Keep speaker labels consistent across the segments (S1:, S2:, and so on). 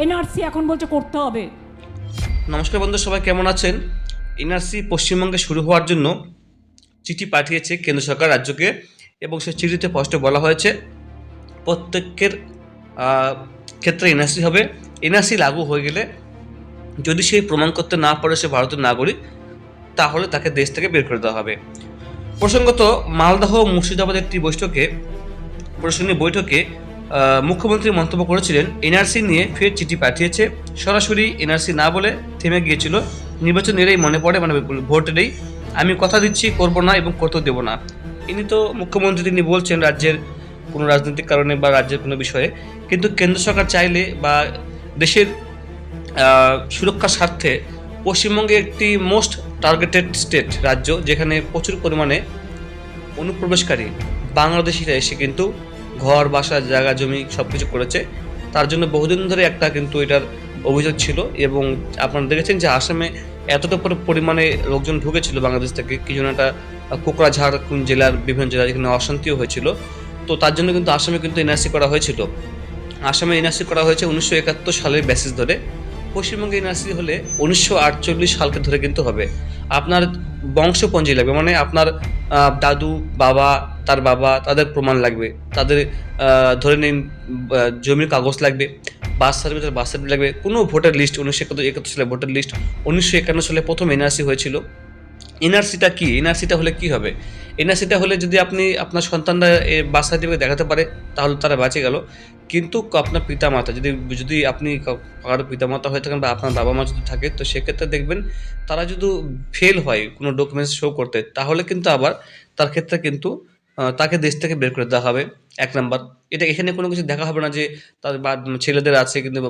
S1: NRC এখন বলছে করতে হবে।
S2: নমস্কার বন্ধু সবাই কেমন আছেন? এনআরসি পশ্চিমবঙ্গে শুরু হওয়ার জন্য চিঠি পাঠিয়েছে কেন্দ্র সরকার, রাজ্যকে, এবং সেই চিঠিতে স্পষ্ট বলা হয়েছে, প্রত্যেকের ক্ষেত্রে এনআরসি হবে। এনআরসি লাগু হয়ে গেলে যদি সে প্রমাণ করতে না পারে সে ভারতের নাগরিক, তাহলে তাকে দেশ থেকে বের করে দেওয়া হবে। প্রসঙ্গত, মালদহ মুর্শিদাবাদের একটি বৈঠকে, প্রশাসনিক বৈঠকে মুখ্যমন্ত্রী মন্তব্য করেছিলেন, এনআরসি নিয়ে ফের চিঠি পাঠিয়েছে। সরাসরি এনআরসি না বলে থেমে গিয়েছিল। নির্বাচন এলেই মনে পড়ে মানে ভোট এলেই আমি কথা দিচ্ছি, করব না এবং করতেও দেবো না। ইনি তো মুখ্যমন্ত্রী, তিনি বলছেন রাজ্যের কোনো রাজনৈতিক কারণে বা রাজ্যের কোনো বিষয়ে। কিন্তু কেন্দ্র সরকার চাইলে বা দেশের সুরক্ষার স্বার্থে পশ্চিমবঙ্গে একটি মোস্ট টার্গেটেড স্টেট রাজ্য, যেখানে প্রচুর পরিমাণে অনুপ্রবেশকারী বাংলাদেশিরা এসে কিন্তু ঘর, বাসা, জায়গা, জমি সব কিছু করেছে। তার জন্য বহুদিন ধরে একটা কিন্তু এটার অভিযোগ ছিল এবং আপনারা দেখেছেন যে আসামে এতটা পরিমাণে লোকজন ঢুকেছিল বাংলাদেশ থেকে। কি যেন একটা কোকরাঝাড় কোন জেলার বিভিন্ন জেলা যেখানে অশান্তিও হয়েছিল। তো তার জন্য কিন্তু আসামে কিন্তু এনআরসি করা হয়েছিল। আসামে এনআরসি করা হয়েছে উনিশশো একাত্তর সালের বেসিস ধরে। পশ্চিমবঙ্গে এনআরসি হলে উনিশশো আটচল্লিশ সালকে ধরে কিন্তু হবে। আপনার বংশপঞ্জি লাগবে মানে আপনার দাদু, বাবা, তার বাবা, তাদের প্রমাণ লাগবে। তাদের ধরে নিন জমির কাগজ লাগবে, বাস সার্ভিসের বাস সার্ভিস লাগবে। কোনো ভোটার লিস্ট উনিশশো একাত্তর সালে ভোটার লিস্ট উনিশশো একান্ন সালে প্রথম এনআরসি হয়েছিল। এনআরসিটা কি? এনআরসিটা হলে কি হবে? এনআরসিটা হলে যদি আপনি আপনার সন্তানরা বার্থ সার্টিফিকেট দেখাতে পারে, তাহলে তারা বেঁচে গেল। কিন্তু আপনার পিতামাতা, যদি যদি আপনি কারও পিতামাতা হয়ে থাকেন বা আপনার বাবা মা যদি থাকে, তো সেক্ষেত্রে দেখবেন তারা যদি ফেল হয় কোনো ডকুমেন্টস শো করতে, তাহলে কিন্তু আবার তার ক্ষেত্রে কিন্তু তাকে দেশ থেকে বের করে দেওয়া হবে। এক নাম্বার। এটা এখানে কোনো কিছু দেখা হবে না যে তার ছেলেদের আছে কিন্তু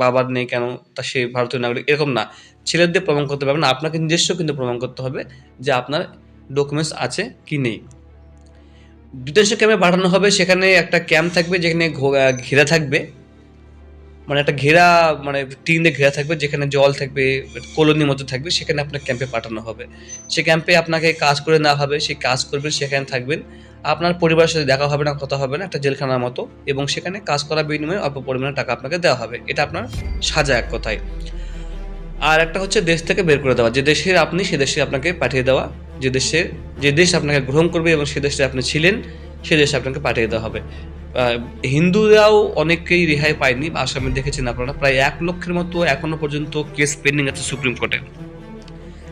S2: বাবার নেই কেন? তা সে ভারতীয় নাগরিক, এরকম না। ছেলেদের প্রমাণ করতে পারবে না, আপনাকে নিজস্ব কিন্তু প্রমাণ করতে হবে যে আপনার ডকুমেন্টস আছে কি নেই। ডিটেনশন ক্যাম্পে পাঠানো হবে, সেখানে একটা ক্যাম্প থাকবে যেখানে ঘেরা থাকবে। মানে একটা ঘেরা মানে টিন দিয়ে ঘেরা থাকবে, যেখানে জল থাকবে কলোনির মতো থাকবে, সেখানে আপনার ক্যাম্পে পাঠানো হবে। সে ক্যাম্পে আপনাকে কাজ করে না হবে সেই কাজ করবেন সেখানে থাকবেন। আপনার পরিবারের সাথে দেখা হবে না, কথা হবে না, একটা জেলখানার মতো, এবং সেখানে কাজ করার বিনিময়ে অল্প পরিমাণে টাকা আপনাকে দেওয়া হবে। এটা আপনার সাজা এক কথায়। আর একটা হচ্ছে দেশ থেকে বের করে দেওয়া। যে দেশের আপনি, সে দেশে আপনাকে পাঠিয়ে দেওয়া। যে দেশের যে দেশ আপনাকে গ্রহণ করবে এবং সে দেশে আপনি ছিলেন, সে দেশে আপনাকে পাঠিয়ে দেওয়া হবে। হিন্দুরাও অনেকেই রেহাই পায়নি আসামে দেখেছেন আপনারা, প্রায় এক লক্ষের মতো এখনও পর্যন্ত কেস পেন্ডিং আছে সুপ্রিম কোর্টে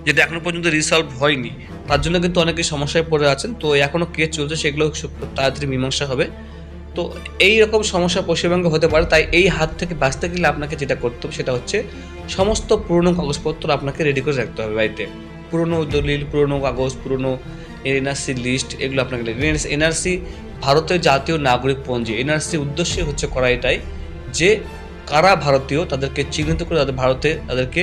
S2: যেটা এখনও পর্যন্ত রিসলভ হয়নি। তার জন্য কিন্তু অনেকে সমস্যায় পড়ে আছেন। তো এখনও কেস চলছে, সেগুলো তাড়াতাড়ি মীমাংসা হবে। তো এই রকম সমস্যা পশ্চিমবঙ্গে হতে পারে, তাই এই হাত থেকে বাঁচতে গেলে আপনাকে যেটা করতে হবে, সেটা হচ্ছে সমস্ত পুরনো কাগজপত্র আপনাকে রেডি করে রাখতে হবে বাড়িতে। পুরনো দলিল, পুরনো কাগজ, পুরনো এনআরসি লিস্ট এগুলো আপনাকে এনআরসি ভারতের জাতীয় নাগরিক পঞ্জি, এনআরসি উদ্দেশ্য হচ্ছে করা এটাই যে কারা ভারতীয়, তাদেরকে চিহ্নিত করে তাদের ভারতে তাদেরকে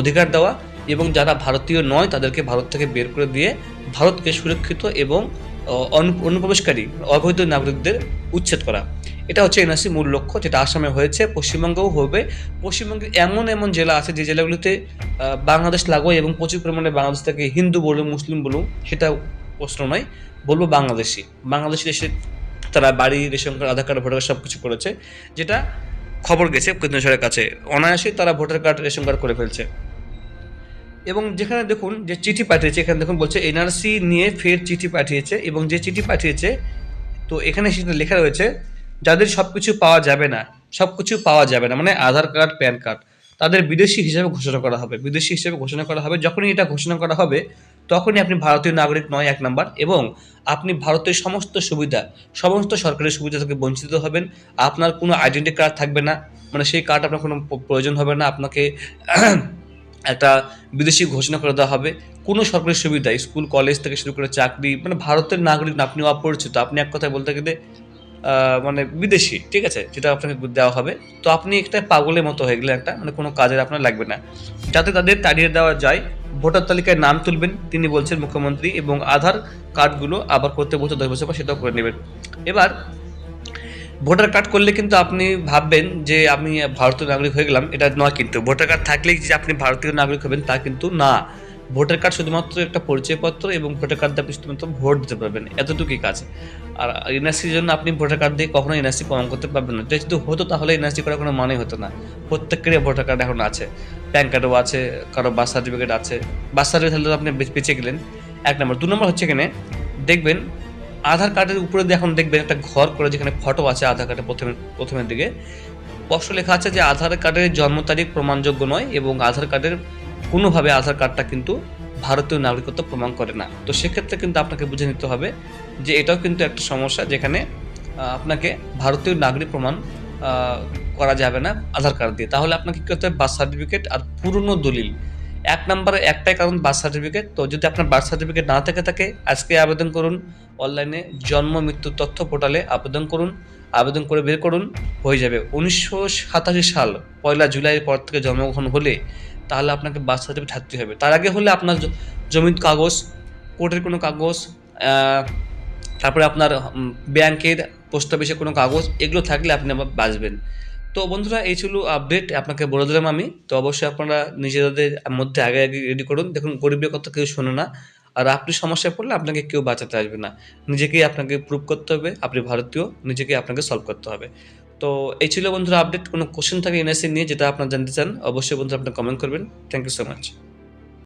S2: অধিকার দেওয়া এবং যারা ভারতীয় নয়, তাদেরকে ভারত থেকে বের করে দিয়ে ভারতকে সুরক্ষিত এবং অনুপ্রবেশকারী, অবৈধ নাগরিকদের উচ্ছেদ করা। এটা হচ্ছে এনআরসি মূল লক্ষ্য, যেটা আসামে হয়েছে। পশ্চিমবঙ্গেও হবে। পশ্চিমবঙ্গে এমন এমন জেলা আছে যে জেলাগুলিতে বাংলাদেশ লাগোয় এবং প্রচুর পরিমাণে বাংলাদেশ থেকে হিন্দু বলুন, মুসলিম বলুন, সেটা প্রশ্ন নয়। বলব বাংলাদেশি। বাংলাদেশি এসে তারা বাড়ি, ration card, Aadhaar card, voter card সব কিছু করেছে। যেটা খবর গেছে কেন্দ্র সরকারের কাছে। অনায়াসেই তারা ভোটার কার্ড, রেশন কার্ড করে ফেলছে। এবং যেখানে দেখুন যে চিঠি পাঠিয়েছে, এখানে দেখুন বলছে, এনআরসি নিয়ে ফের চিঠি পাঠিয়েছে এবং যে চিঠি পাঠিয়েছে, তো এখানে সেটা লেখা রয়েছে, যাদের সব কিছু পাওয়া যাবে না সব কিছু পাওয়া যাবে না মানে আধার কার্ড, প্যান কার্ড, তাদের বিদেশি হিসাবে ঘোষণা করা হবে, বিদেশি হিসেবে ঘোষণা করা হবে, যখনই এটা ঘোষণা করা হবে, তখনই আপনি ভারতীয় নাগরিক নয়, এক নাম্বার, এবং আপনি ভারতের সমস্ত সুবিধা, সমস্ত সরকারি সুবিধা থেকে বঞ্চিত হবেন, আপনার কোনো আইডেন্টি কার্ড থাকবে না মানে সেই কার্ড আপনার কোনো প্রয়োজন হবে না, আপনাকে একটা বিদেশি ঘোষণা করে দেওয়া হবে। কোনো সরকারি সুবিধা স্কুল কলেজ থেকে শুরু করে চাকরি মানে ভারতের নাগরিক না, আপনি অপরিচিত আপনি এক কথায় বলতে গেলে মানে বিদেশি ঠিক আছে? যেটা আপনাকে দেওয়া হবে। তো আপনি একটা পাগলের মতো হয়ে গেলেন একটা মানে কোনো কাজের আপনার লাগবে না। যাতে তাদের তাড়িয়ে দেওয়া যায় ভোটার তালিকায় নাম তুলবেন তিনি বলছেন মুখ্যমন্ত্রী এবং আধার কার্ডগুলো আবার করতে বলছে দশ বছর পর সেটাও করে নেবেন। এবার ভোটার কার্ড করলে কিন্তু আপনি ভাববেন যে আমি ভারতীয় নাগরিক হয়ে গেলাম, এটা নয় কিন্তু। ভোটার কার্ড থাকলেই যে আপনি ভারতীয় নাগরিক হবেন, তা কিন্তু না। ভোটার কার্ড শুধুমাত্র একটা পরিচয়পত্র এবং ভোটার কার্ড দিয়ে আপনি শুধুমাত্র ভোট দিতে পারবেন। এতটুকুই কাজ। আর এনআরসির জন্য আপনি ভোটার কার্ড দিয়ে কখনো এনআরসি প্রমাণ করতে পারবেন না। যদি হতো তাহলে এনআরসি করার কোনো মানে হতো না। প্রত্যেকেরই ভোটার কার্ড এখন আছে। প্যান কার্ডও আছে, কারও বার্থ সার্টিফিকেট আছে। বার্থ সার্টিফিকেট আপনি বেঁচে গেলেন। এক নম্বর। দু নম্বর হচ্ছে এখানে দেখবেন আধার কার্ডের উপরে এখন দেখবেন একটা ঘর করে যেখানে ফটো আছে আধার কার্ডের প্রথমে, প্রথমের দিকে। স্পষ্ট লেখা আছে যে আধার কার্ডের জন্ম তারিখ প্রমাণযোগ্য নয় এবং আধার কার্ডের কোনোভাবে আধার কার্ডটা কিন্তু ভারতীয় নাগরিকত্ব প্রমাণ করে না। তো সেক্ষেত্রে কিন্তু আপনাকে বুঝে নিতে হবে যে এটাও কিন্তু একটা সমস্যা যেখানে আপনাকে ভারতীয় নাগরিক প্রমাণ করা যাবে না আধার কার্ড দিয়ে। তাহলে আপনাকে কী করতে হবে? বার্থ সার্টিফিকেট আর পুরনো দলিল। এক নম্বরে একটাই কারণ বার্থ সার্টিফিকেট তো যদি আপনার বার্থ সার্টিফিকেট না থেকে থাকে, আজকে আবেদন করুন। অনলাইনে জন্ম, মৃত্যু তথ্য পোর্টালে আবেদন করুন। আবেদন করে বের করুন, হয়ে যাবে। উনিশশো সাতাশি সাল, পয়লা জুলাইয়ের পর থেকে জন্মগ্রহণ হলে তাহলে আপনাকে বার্থ সার্টিফিকেট থাকতে হবে। তার আগে হলে আপনার জমির কাগজ কোর্টের কোনো কাগজ তারপরে আপনার ব্যাংকের পোস্ট অফিসের কোনো কাগজ, এগুলো থাকলে আপনি আবার বাঁচবেন। তো বন্ধুরা, এই ছিল আপডেট আপনাকে বলে দিলাম আমি। তো অবশ্যই আপনারা নিজেদের মধ্যে আগে আগে রেডি করুন। দেখুন গরিবের কথা কেউ শোনে না। আর আপনি সমস্যায় পড়লে আপনাকে কেউ বাঁচাতে আসবে না। নিজেকেই আপনাকে প্রুভ করতে হবে, আপনি ভারতীয়, নিজেকেই আপনাকে সলভ করতে হবে। তো এই ছিল বন্ধুরা আপডেট কোনো কোশ্চেন থাকে এনএসসি নিয়ে, যেটা আপনারা জানতে চান, অবশ্যই বন্ধুরা আপনি কমেন্ট করবেন। Thank you so much